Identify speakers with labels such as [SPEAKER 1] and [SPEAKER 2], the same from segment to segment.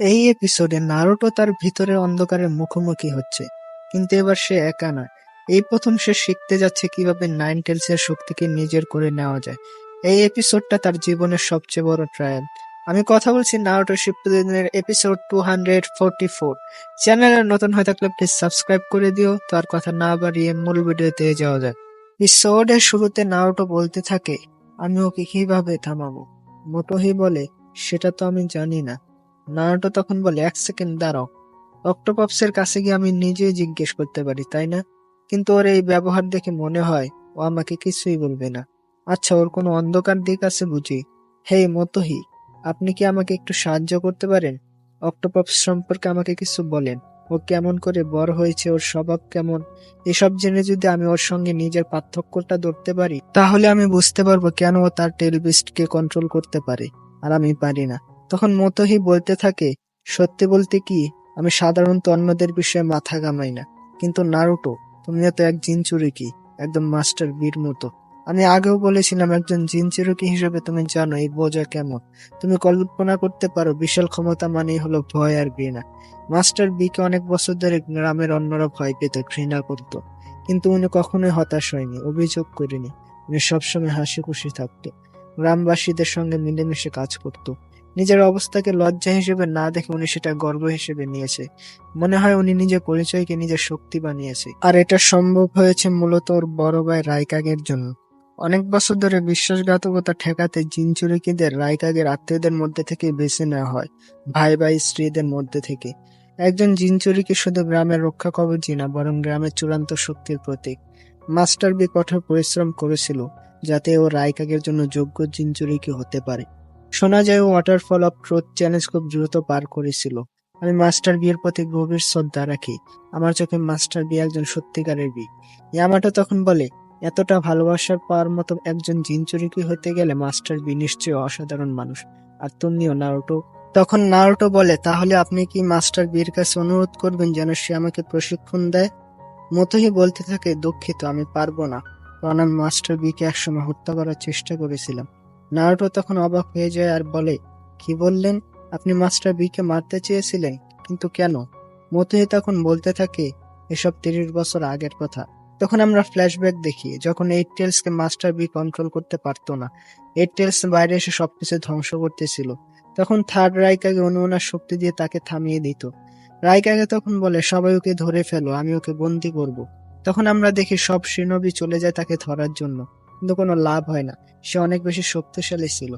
[SPEAKER 1] এই এপিসোডে নারুটো তার ভিতরের অন্ধকারের মুখোমুখি হচ্ছে, কিন্তু এবার সে একা নয়। এই প্রথম সে শিখতে যাচ্ছে কীভাবে নাইন টেলসের শক্তিকে নিজের করে নেওয়া যায়। এই এপিসোডটা তার জীবনের সবচেয়ে বড় ট্রায়াল আমি কথা বলছি Naruto শিপ্পুদের episode two hundred forty four চ্যানেলে নতুন হয়ে থাকলে প্লিজ সাবস্ক্রাইব করে দিও। তার কথা না বাড়িয়ে মূল ভিডিওতে যাওয়া যায় এপিসোডের শুরুতে নারুটো বলতে থাকে, আমি ওকে কীভাবে থামাবো? মোটোহি বলে, সেটা তো আমি জানি না। নারুটো তখন বলে, এক সেকেন্ড, দাঁড়াও। অক্টোপপসের কাছে গিয়ে আমি নিজেই জিজ্ঞেস করতে পারি, তাই না? কিন্তু ওর এই ব্যবহার দেখে মনে হয় ও আমাকে কিছুই বলবে না। আচ্ছা ওর কোনো অন্ধকার দিক আছে বুঝি? হে মতোহি, আপনি কি আমাকে একটু সাহায্য করতে পারেন? অক্টোপপস সম্পর্কে আমাকে কিছু বলেন। ও কেমন করে বড় হয়েছে, ওর স্বভাব কেমন? এসব জেনে যদি আমি ওর সঙ্গে নিজের পার্থক্যটা ধরতে পারি, তাহলে আমি বুঝতে পারব কেন ও তার টেলবিস্টকে কন্ট্রোল করতে পারে, আর আমি পারি না। তখন মতোহি বলতে থাকে, সত্যি বলতে কি, আমি সাধারণত অন্যদের বিষয়ে মাথা ঘামাই না। কিন্তু নারুটো তুমি তো এক জিনচুরিকি একদম মাস্টার বীর মতো। আমি আগেও বলেছিলাম একজন জিনচুরুকি হিসেবে তুমি জানো এই বোঝা কেমন। তুমি কল্পনা করতে পারো, বিশাল ক্ষমতা মানেই হলো ভয় আর ঘৃণা। মাস্টার বিকে অনেক বছর ধরে গ্রামের অন্যরা ভয় পেত, ঘৃণা করত। কিন্তু উনি কখনোই হতাশ হয়নি, অভিযোগ করেনি। উনি সবসময় হাসি খুশি থাকতো। গ্রামবাসীদের সঙ্গে মিলেমিশে কাজ করত। নিজের অবস্থাকে লজ্জা হিসেবে না দেখে উনি সেটা গর্ব হিসেবে নিয়েছে। মনে হয় উনি নিজের পরিচয়কে নিজের শক্তি বানিয়েছে। আর এটা সম্ভব হয়েছে মূলত ওর বড় ভাই রায়কাগের জন্য। অনেক বছর ধরে বিশ্বাসঘাতকতা ঠেকাতে জিনচুরিকিদের রায়কাগের আত্মীয়দের মধ্যে থেকে বেছে নেওয়া হয়, ভাই ভাই স্ত্রীদের মধ্যে থেকে। একজন জিনচুরিকি শুধু গ্রামের রক্ষা কবচই না, বরং গ্রামের চূড়ান্ত শক্তির প্রতীক। মাস্টার বি কঠোর পরিশ্রম করেছিল, যাতে ও রায়কাগের জন্য যোগ্য জিনচুরিকি হতে পারে। শোনা যায় ওয়াটারফল অফ ট্রুথ চ্যালেঞ্জ খুব দ্রুত পার করেছিল। আমি মাস্টার বিয়ের প্রতি গভীর শ্রদ্ধা রাখি। আমার চোখে মাস্টার বি একজন সত্যিকারের বি ইয়ামাটো তখন বলে, এতটা ভালোবাসার পাওয়ার মতো একজন জিনচুরিকি হতে গেলে মাস্টার বি নিশ্চয়ই অসাধারণ মানুষ। আর তুমিও নারুটো তখন নারুটো বলে, তাহলে আপনি কি মাস্টার বির কাছে অনুরোধ করবেন যেন সে আমাকে প্রশিক্ষণ দেয়? মতোই বলতে থাকে, দুঃখিত, আমি পারব না। কারণ আমি মাস্টার বিকে একসময় হত্যা করার চেষ্টা করেছিলাম। নারুটো তখন অবাক হয়ে যায় আর বলে, কি বললেন? আপনি মাস্টার বিকে মারতে চেয়েছিলেন, কিন্তু কেন? মতোহি তখন বলতে থাকে, এসব তিরিশ বছর আগের কথা। তখন আমরা ফ্ল্যাশব্যাক দেখি, যখন এইট টেলসকে মাস্টার বি কন্ট্রোল করতে পারতো না। এইট টেলস বাইরে এসে সবকিছু ধ্বংস করতেছিল। তখন থার্ড রাইকাকে অনুমানার শক্তি দিয়ে তাকে থামিয়ে দিত। রাইকাকে তখন বলে, সবাই ওকে ধরে ফেলো, আমি ওকে বন্দি করব। তখন আমরা দেখি সব সিনবি চলে যায় তাকে ধরার জন্য। কিন্তু কোনো লাভ হয় না। সে অনেক বেশি শক্তিশালী ছিল।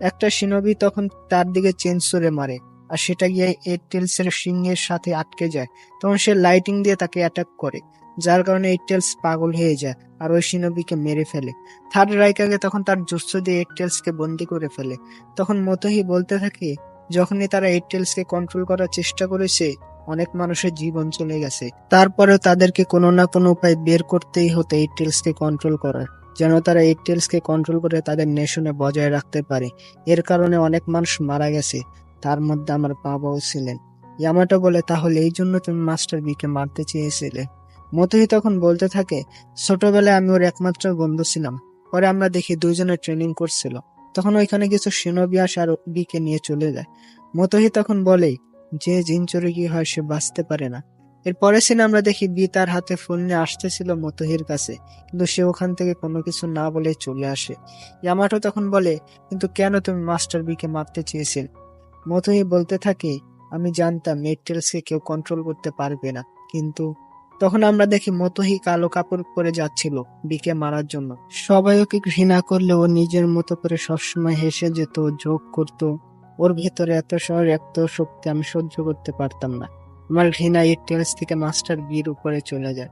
[SPEAKER 1] একটা সিনবি তখন তার দিকে চেঞ্জ করে মারে আর সেটা গিয়ে এইট টেলসের সিংহের সাথে আটকে যায়। তখন সে লাইটিং দিয়ে তাকে অ্যাটাক করে, যার কারণে এইট টেলস পাগল হয়ে যায় আর ওই সিনবিকে মেরে ফেলে। থার্ড রাইকাকে তখন তার জুস্স দিয়ে এইট টেলসকে বন্দি করে ফেলে। তখন মতোহি বলতে থাকে, যখনই তারা এইট টেলসকে কন্ট্রোল করার চেষ্টা করেছে, অনেক মানুষের জীবন চলে গেছে। তারপরেও তাদেরকে কোনো না কোনো উপায় বের করতেই হতো এইট টেলসকে কন্ট্রোল করার। যেন তারা এইট টেলসকে কন্ট্রোল করে তাদের নেশনে বজায় রাখতে পারে। এর কারণে অনেক মানুষ মারা গেছে। তার মধ্যে আমার বাবাও ছিলেন। ইয়ামাটো বলে, তাহলে এই জন্য তুমি মাস্টার বিকে মারতে চেয়েছিলে? মতোহি তখন বলতে থাকে, ছোটবেলায় আমি ওর একমাত্র বন্ধু ছিলাম। পরে আমরা দেখি দুইজনে ট্রেনিং করছিল। তখন ওইখানে কিছু সিনবি আসে আর বিকে নিয়ে চলে যায়। মতোহি তখন বলে, যে জিন চড়ে গিয়ে হয় সে বাঁচতে পারে না। এরপরে সিনে আমরা দেখি বি তার হাতে ফুল নিয়ে আসতেছিল মতোহির কাছে, কিন্তু সে ওখান থেকে কোনো কিছু না বলে চলে আসে। ইয়ামাটো তখন বলে, কিন্তু কেন তুমি মাস্টার বিকে মারতে চেয়েছিলে? মতোহি বলতে থাকে, আমি জানতাম মেটেলসকে কেউ কন্ট্রোল করতে পারবে না, কিন্তু তখন আমরা দেখি মতোহি কালো কাপড় পরে যাচ্ছিল বিকে মারার জন্য। সবাই ওকে ঘৃণা করলে ও নিজের মতো করে সবসময় হেসে যেত যোগ করত। ওর ভেতরে এত শহর এত শক্তি আমি সহ্য করতে পারতাম না। আমার ঘৃণা এই টেলস থেকে মাস্টার বির উপরে চলে যায়।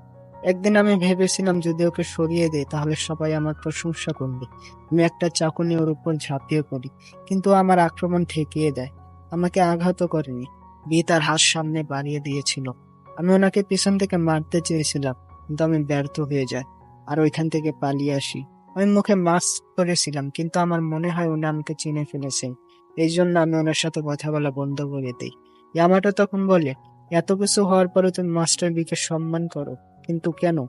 [SPEAKER 1] একদিন আমি ভেবেছিলাম, যদি ওকে সরিয়ে দেয় তাহলে সবাই আমার প্রশংসা করবে। আমি একটা চাকু নিয়ে ওর উপর ঝাঁপিয়ে পড়ি, কিন্তু আমার আক্রমণ ঠেকিয়ে দেয়। আমাকে আঘাত করেনি। বি তার হাত সামনে বাড়িয়ে দিয়েছিল। আমি ওনাকে পিছন থেকে মারতে চেয়েছিলাম, কিন্তু আমি ব্যর্থ হয়ে যাই আর ওইখান থেকে পালিয়ে আসি। আমি মুখে মাস্ক করেছিলাম কিন্তু আমার মনে হয় উনি আমাকে চিনে ফেলেছেন। এই জন্য আমি ওনার সাথে কথা বলা বন্ধ করে দিই। ইয়ামাটো তখন বলে এত কিছু হওয়ার পরে তুমি মাস্টার বিকে সম্মান করো। কিন্তু কেন?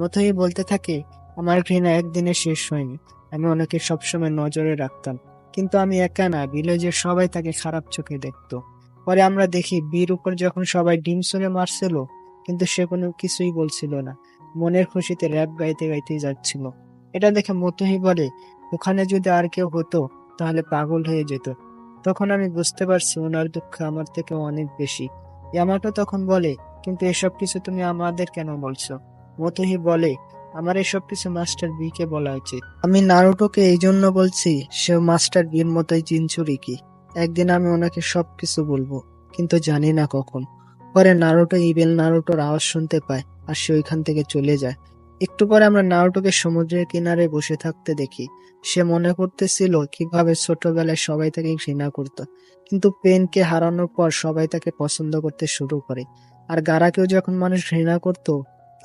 [SPEAKER 1] মতোই বলতে থাকে, আমার ঘৃণা একদিনে শেষ হয়নি। আমি ওনাকে সবসময় নজরে রাখতাম। কিন্তু আমি একা না ভিলেজের সবাই তাকে খারাপ চোখে দেখতো। পরে আমরা দেখি, বীর উপর যখন সবাই ডিম শুনে মারছিল, কিন্তু সে কোনো কিছুই বলছিল না। মনের খুশিতে র্যাপ গাইতে গাইতে যাচ্ছিল। এটা দেখে মতুহি বলে, ওখানে যদি আর কেউ হতো, তাহলে পাগল হয়ে যেত। তখন আমি বুঝতে পারছি, ওনার দুঃখ আমার থেকে অনেক বেশি। ইয়ামাটো তখন বলে, কিন্তু এসব কিছু তুমি আমাদের কেন বলছো? মতুহি বলে, আমার এসব কিছু মাস্টার বি কে বলা উচিত। আমি নারুটোকে এই জন্য বলছি, সে মাস্টার বির মতোই চিনচুরি কি? একদিন আমি ওনাকে সব কিছু বলব, কিন্তু জানি না কখন। পরে নারুটো ইবেল নারুটোর আওয়াজ শুনতে পায়, আর সে ওইখান থেকে চলে যায়। একটু পরে আমরা নারুটোকে সমুদ্রের কিনারে বসে থাকতে দেখি। সে মনে করতেছিল কীভাবে ছোটবেলায় সবাই তাকে ঘৃণা করত। কিন্তু পেনকে হারানোর পর সবাই তাকে পছন্দ করতে শুরু করে। আর গারাকেও যখন মানুষ ঘৃণা করত,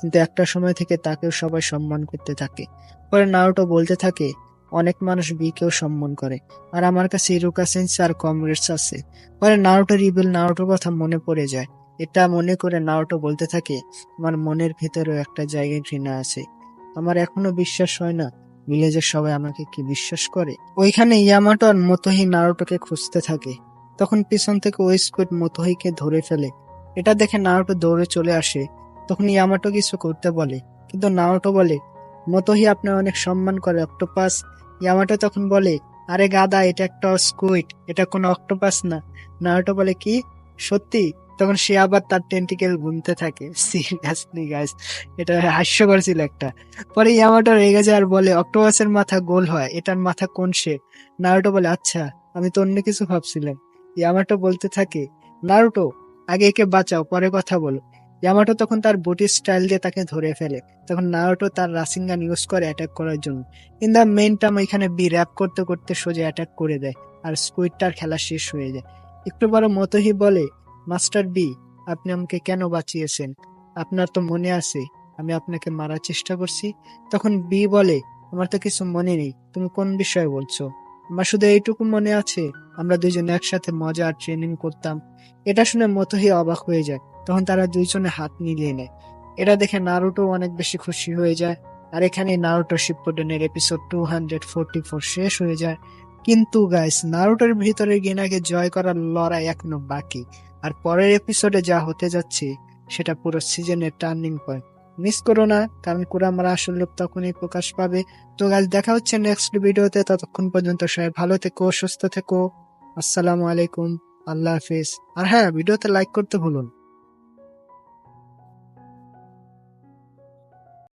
[SPEAKER 1] কিন্তু একটা সময় থেকে তাকেও সবাই সম্মান করতে থাকে। পরে নারুটো বলতে থাকে, অনেক মানুষ বিকেও সম্মান করে, আর আমার কাছে ইরুকা সেন্স আর কমরেডস আছে। পরে নারুটো রিবেল নারুটোর কথা মনে পড়ে যায়। এটা মনে করে নাওটো বলতে থাকে আমার মনের ভেতরেও একটা জায়গায় ঘৃণা আছে। আমার এখনও বিশ্বাস হয় না ভিলেজের সবাই আমাকে কি বিশ্বাস করে? ওইখানে ইয়ামাটো আর মতোহি নারুটোকে খুঁজতে থাকে। তখন পিছন থেকে ওই স্কুইড মতোহিকে ধরে ফেলে। এটা দেখে নারুটো দৌড়ে চলে আসে। তখন ইয়ামাটো কিছু করতে বলে, কিন্তু নারুটো বলে, মতোহি আপনার অনেক সম্মান করে অক্টোপাস। ইয়ামাটো তখন বলে, আরে গাদা, এটা একটা স্কুইড এটা কোনো অক্টোপাস না। নারুটো বলে, কি? সত্যি? তখন সে আবার তার টেন্টিকেল গুনতে থাকে। সিরিয়াসলি গাইস এটা হাস্যকর ছিল একটা। পরে ইয়ামাটো রেগে যায় আর বলে অক্টোপাসের মাথা গোল হয়, এটার মাথা কোন সে নারুটো বলে আচ্ছা আমি তো অন্য কিছু ভাবছিলাম। ইয়ামাটো বলতে থাকে নারুটো আগে একে বাঁচাও, পরে কথা বলো। ইয়ামাটো তখন তার বটি স্টাইল দিয়ে তাকে ধরে ফেলে। তখন নারুটো তার রাসিঙ্গান ইউজ করে অ্যাটাক করার জন্য। ইন দ্য মেন টার্ম এখানে বি র্যাপ করতে করতে সোজা অ্যাটাক করে দেয়, আর স্কুইডটার খেলা শেষ হয়ে যায়। একটু বড় মতোহি বলে মাস্টার বি, আপনি আমাকে কেন বাঁচিয়েছেন? আপনার তো মনে আছে, আমি আপনাকে মারার চেষ্টা করছি। তখন বি বলে, আমার তো কিছু মনে নেই, তুমি কোন বিষয়ে বলছো? আমার শুধু এইটুকু মনে আছে, আমরা দুইজন একসাথে মজা আর ট্রেনিং করতাম। এটা শুনে মতোহি অবাক হয়ে যায়, তখন তারা দুইজনে হাত মিলিয়ে নেয়। এটা দেখে নারুটো অনেক বেশি খুশি হয়ে যায়, আর এখানে Naruto শিপোডেনের episode two hundred forty four শেষ হয়ে যায়। কিন্তু গাইস নারুটোর ভিতরে গেনাকে জয় করার লড়াই এখনও বাকি। আর পরের এপিসোডে যা হতে যাচ্ছে, সেটা পুরো সিজনের টার্নিং পয়েন্ট মিস করো না কারণ কুরামারা আসল লোক তখনই প্রকাশ পাবে। তো গাছ দেখা হচ্ছে নেক্সট ভিডিওতে ততক্ষণ পর্যন্ত সবাই ভালো থেকো, সুস্থ থেকো। আসসালামু আলাইকুম, আল্লাহ হাফিজ। আর হ্যাঁ ভিডিওতে লাইক করতে ভুলুন।